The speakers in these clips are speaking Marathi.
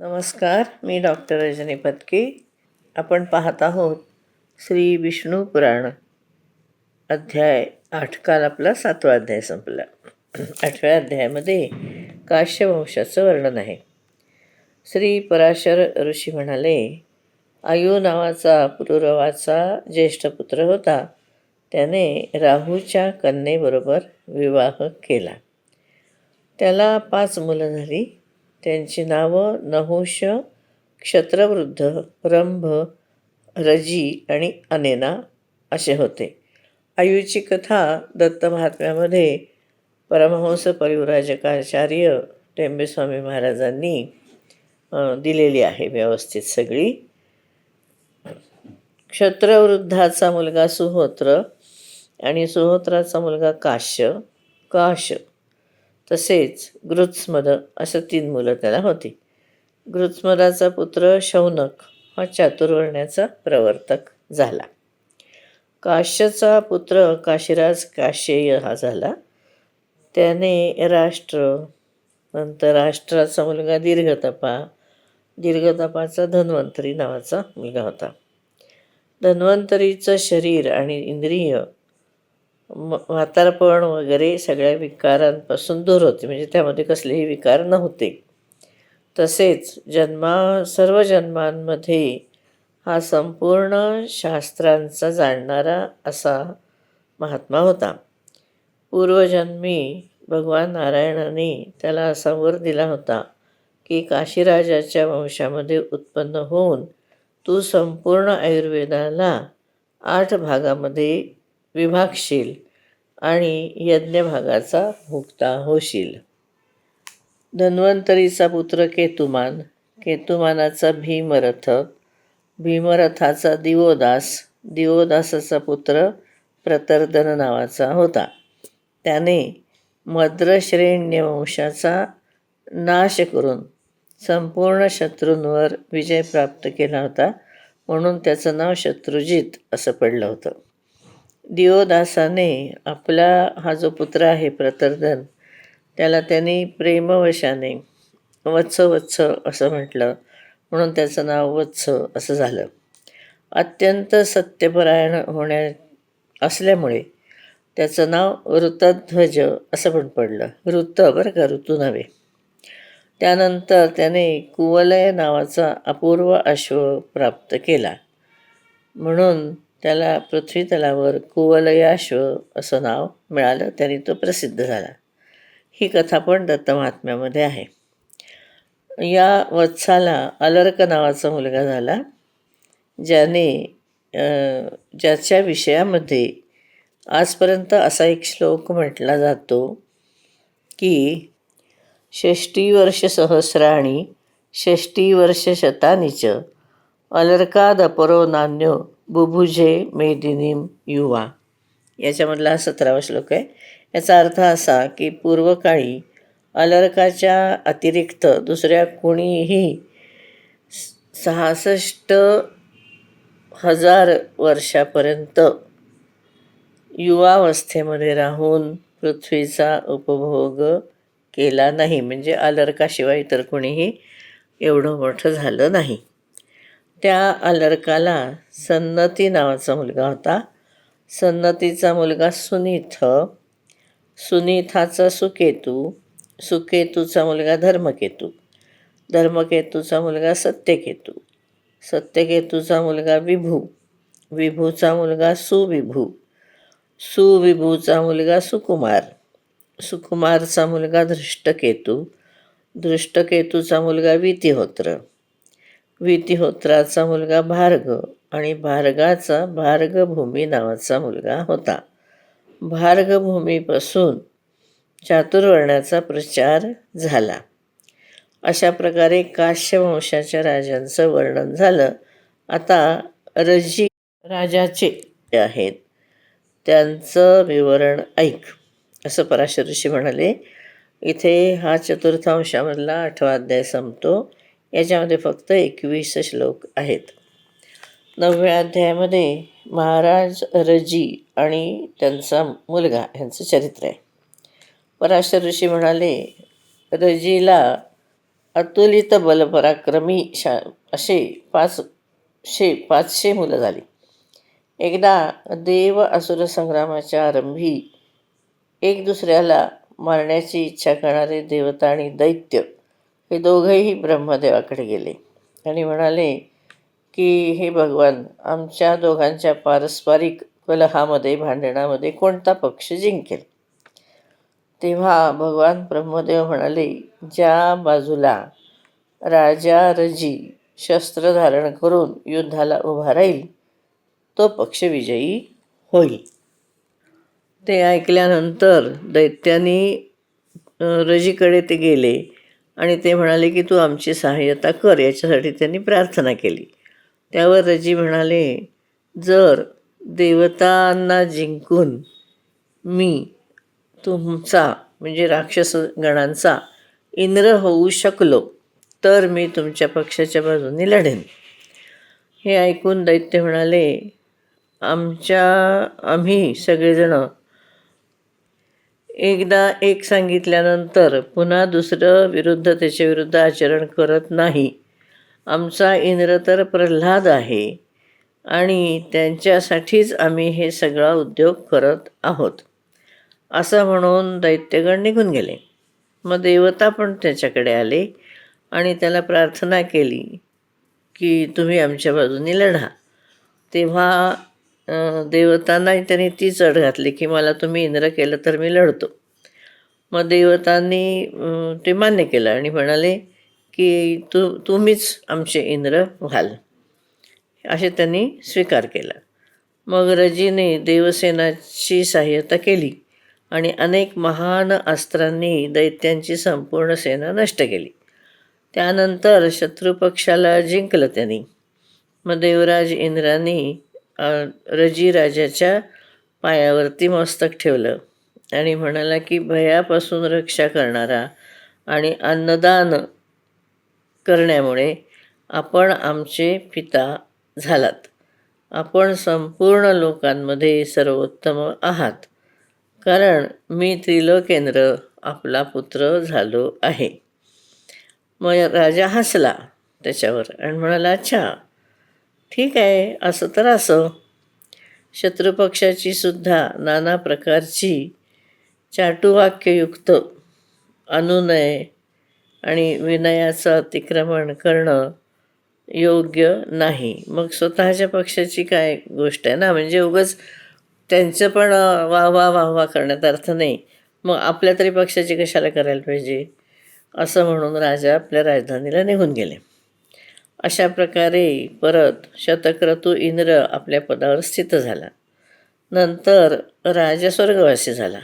नमस्कार मी डॉक्टर रजनी पत्के. आपण पाहत आहोत श्री विष्णू पुराण. अध्याय आठ काल आपला सातवा अध्याय संपला. आठव्या अध्यायामध्ये काश्यवंशाचं वर्णन आहे. श्री पराशर ऋषी म्हणाले आयु नावाचा पुरुरवाचा ज्येष्ठ पुत्र होता. त्याने राहूच्या कन्येबरोबर विवाह केला. त्याला पाच मुलं झाली. त्यांची नावं नहुष क्षत्रवृद्ध रंभ रजी आणि अनेना असे होते. आयुची कथा दत्त महात्म्यामध्ये परमहंस परिवराजकाचार्य टेंबेस्वामी महाराजांनी दिलेली आहे व्यवस्थित सगळी. क्षत्रवृद्धाचा मुलगा सुहोत्र आणि सुहोत्राचा मुलगा काश्य. काश तसेच गृत्स्मद असं तीन मुलं त्याला होती. गृत्स्मदाचा पुत्र शौनक हा चातुर्वर्ण्याचा प्रवर्तक झाला. काश्यचा पुत्र काशीराज काशेय हा झाला. त्याने राष्ट्र नंतर राष्ट्राचा मुलगा दीर्घतपा दीर्घतपाचा धन्वंतरी नावाचा मुलगा होता. धन्वंतरीचं शरीर आणि इंद्रिय म म्हातारपण वगैरे सगळ्या विकारांपासून दूर होते. म्हणजे त्यामध्ये कसलेही विकार नव्हते. तसेच जन्मा सर्व जन्मांमध्ये हा संपूर्ण शास्त्रांचा जाणणारा असा महात्मा होता. पूर्वजन्मी भगवान नारायणाने त्याला असा वर दिला होता की काशीराजाच्या वंशामध्ये उत्पन्न होऊन तू संपूर्ण आयुर्वेदाला आठ भागामध्ये विभागशील आणि यज्ञभागाचा भुक्ता होशील. धन्वंतरीचा पुत्र केतुमान केतुमानाचा भीमरथ भीमरथाचा दिवोदास दिवोदासाचा पुत्र प्रतर्दन नावाचा होता. त्याने मद्रश्रेण्य वंशाचा नाश करून संपूर्ण शत्रूंवर विजय प्राप्त केला होता म्हणून त्याचं नाव शत्रुजित असं पडलं होतं. दिओदासाने आपला हा जो पुत्र आहे प्रतर्धन त्याला त्यांनी प्रेमवशाने वत्स वत्स असं म्हटलं. म्हणून त्याचं नाव वत्स असं झालं. अत्यंत सत्यपरायण होण्या असल्यामुळे त्याचं नाव ऋतध्वज असं पण पडलं. ऋत बरं का? ऋतू नव्हे. त्यानंतर त्याने कुवलय नावाचा अपूर्व अश्व प्राप्त केला. म्हणून त्याला पृथ्वीतलावर कुवलयाश्व असं नाव मिळालं. त्याने तो प्रसिद्ध झाला. ही कथा पण दत्त महात्म्यामध्ये आहे. या वत्साला अलर्क नावाचा मुलगा झाला ज्याने ज्याच्या विषयामध्ये आजपर्यंत असा एक श्लोक म्हटला जातो की षष्टीवर्षसहस्राणि षष्टीवर्षशतानि शतानीच अलर्कादपरो नान्यो बुभुजे मेदिनीम युवा. याच्यामधला हा सतरावा श्लोक आहे. याचा अर्थ असा की पूर्वकाळी अलर्काच्या अतिरिक्त दुसऱ्या कोणीही सहासष्ट हजार वर्षापर्यंत युवावस्थेमध्ये राहून पृथ्वीचा उपभोग केला नाही. म्हणजे अलर्काशिवाय इतर कोणीही एवढं मोठं झालं नाही. त्या अलर्काला सन्नती नावाचा मुलगा होता. सन्नतीचा मुलगा सुनीथ. सुनीथाचा सुकेतू. सुकेतूचा मुलगा धर्मकेतू. धर्मकेतूचा मुलगा सत्यकेतू. सत्यकेतूचा मुलगा विभू. विभूचा मुलगा सुविभू. सुविभूचा मुलगा सुकुमार. सुकुमारचा मुलगा धृष्टकेतू. धृष्टकेतूचा मुलगा वितिहोत्र. वितिहोत्राचा मुलगा भार्ग आणि भार्गाचा भार्गभूमी नावाचा मुलगा होता. भार्गभूमीपासून चातुर्वर्णाचा प्रचार झाला. अशा प्रकारे काश्यवंशाच्या राजांचं वर्णन झालं. आता रजी राजाचे आहेत. त्यांचं विवरण ऐक. असं पराशर ऋषी म्हणाले. इथे हा चतुर्थांशामधला आठवा अध्याय संपतो. याच्यामध्ये फक्त एकवीस श्लोक आहेत. नवव्या अध्यायामध्ये महाराज रजी आणि त्यांचा मुलगा ह्यांचं चरित्र आहे. पराशर ऋषी म्हणाले रजीला अतुलित बलपराक्रमी शा असे पाचशे पाचशे मुलं झाली. एकदा देव असुर संग्रामाच्या आरंभी एक दुसऱ्याला मारण्याची इच्छा करणारे देवता आणि दैत्य हे दोघंही ब्रह्मदेवाकडे गेले. आणि म्हणाले की हे भगवान आमच्या दोघांच्या पारस्परिक कलहामध्ये भांडणामध्ये कोणता पक्ष जिंकेल? तेव्हा भगवान ब्रह्मदेव म्हणाले ज्या बाजूला राजा रजी शस्त्र धारण करून युद्धाला उभा राहील तो पक्ष विजयी होईल. ते ऐकल्यानंतर दैत्यानी रजीकडे ते गेले. आणि ते म्हणाले की तू आमची सहाय्यता कर. याच्यासाठी त्यांनी प्रार्थना केली. त्यावर रजी म्हणाले जर देवतांना जिंकून मी तुमचा म्हणजे राक्षस गणांचा इंद्र होऊ शकलो तर मी तुमच्या पक्षाच्या बाजूने लढेन. हे ऐकून दैत्य म्हणाले आमच्या आम्ही सगळेजणं एकदा एक सांगितल्यानंतर पुन्हा दुसरं विरुद्ध त्याच्या विरुद्ध आचरण करत नाही. आमचा इंद्र तर प्रल्हाद आहे आणि त्यांच्यासाठीच आम्ही हे सगळा उद्योग करत आहोत. असं म्हणून दैत्यगण निघून गेले. मग देवता पण त्याच्याकडे आले आणि त्याला प्रार्थना केली की तुम्ही आमच्या बाजूने लढा. तेव्हा देवतांनाही त्यांनी ती चढ घातली की मला तुम्ही इंद्र केलं तर मी लढतो. मग देवतांनी ते मान्य केलं आणि म्हणाले की तू तुम्हीच आमचे इंद्र व्हाल. असे त्यांनी स्वीकार केला. मग रजीने देवसेनाची सहाय्यता केली आणि अनेक महान अस्त्रांनी दैत्यांची संपूर्ण सेना नष्ट केली. त्यानंतर शत्रुपक्षाला जिंकलं त्यांनी. मग देवराज इंद्रांनी रजी राजाच्या पायावरती मस्तक ठेवलं. आणि म्हणाला की भयापासून रक्षा करणारा आणि अन्नदान करण्यामुळे आपण आमचे पिता झालात. आपण संपूर्ण लोकांमध्ये सर्वोत्तम आहात. कारण मी त्रिलोकेंद्र आपला पुत्र झालो आहे. मग राजा हसला त्याच्यावर आणि म्हणाला अच्छा ठीक आहे असं तर असं. शत्रुपक्षाची सुद्धा नाना प्रकारची चाटुवाक्ययुक्त अनुनय आणि विनयाचं अतिक्रमण करणं योग्य नाही. मग स्वतःच्या पक्षाची काय गोष्ट आहे ना? म्हणजे उगाच त्यांचं पण वाह वाह वाह वाह करण्यात अर्थ नाही. मग आपल्या तरी पक्षाची कशाला करायला पाहिजे? असं म्हणून राजा आपल्या राजधानीला निघून गेले. अशा प्रकारे परत शतक्रतू इंद्र आपल्या पदावर स्थित झाला. नंतर राजा स्वर्गवासी झाला.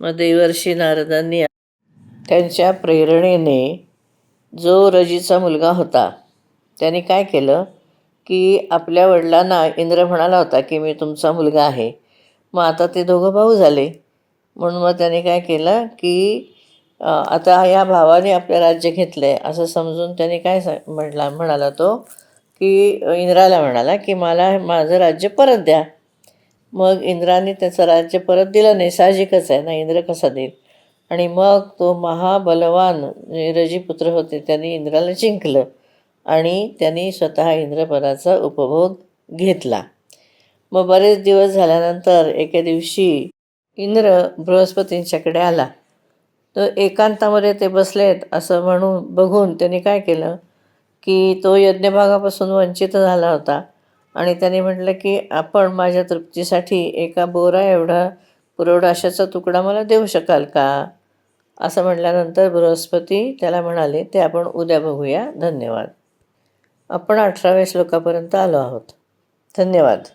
मग देवर्षी नारदांनी त्यांच्या प्रेरणेने जो रजीचा मुलगा होता त्याने काय केलं की आपल्या वडिलांना इंद्र म्हणाला होता की मी तुमचा मुलगा आहे. मग आता ते दोघं भाऊ झाले. म्हणून मग त्याने काय केलं की आता या भावाने आपलं राज्य घेतलं आहे असं समजून त्याने काय सा म्हटला म्हणाला तो की इंद्राला म्हणाला की मला माझं राज्य परत द्या. मग इंद्राने त्याचं राज्य परत दिलं नाही. साहजिकच आहे. ना इंद्र कसा देईल? आणि मग तो महाबलवान इंग्रजी पुत्र होते त्यांनी इंद्राला जिंकलं आणि त्यांनी स्वतः इंद्रपदाचा उपभोग घेतला. मग बरेच दिवस झाल्यानंतर एके दिवशी इंद्र बृहस्पतींच्याकडे आला. तर एकांतामध्ये ते बसलेत असं म्हणून बघून त्यांनी काय केलं की तो यज्ञभागापासून वंचित झाला होता. आणि त्याने म्हटलं की आपण माझ्या तृप्तीसाठी एका बोरा एवढा पुरवडाशाचा तुकडा मला देऊ शकाल का? असं म्हटल्यानंतर बृहस्पती त्याला म्हणाले ते आपण उद्या बघूया. धन्यवाद. आपण अठराव्या श्लोकापर्यंत आलो आहोत. धन्यवाद.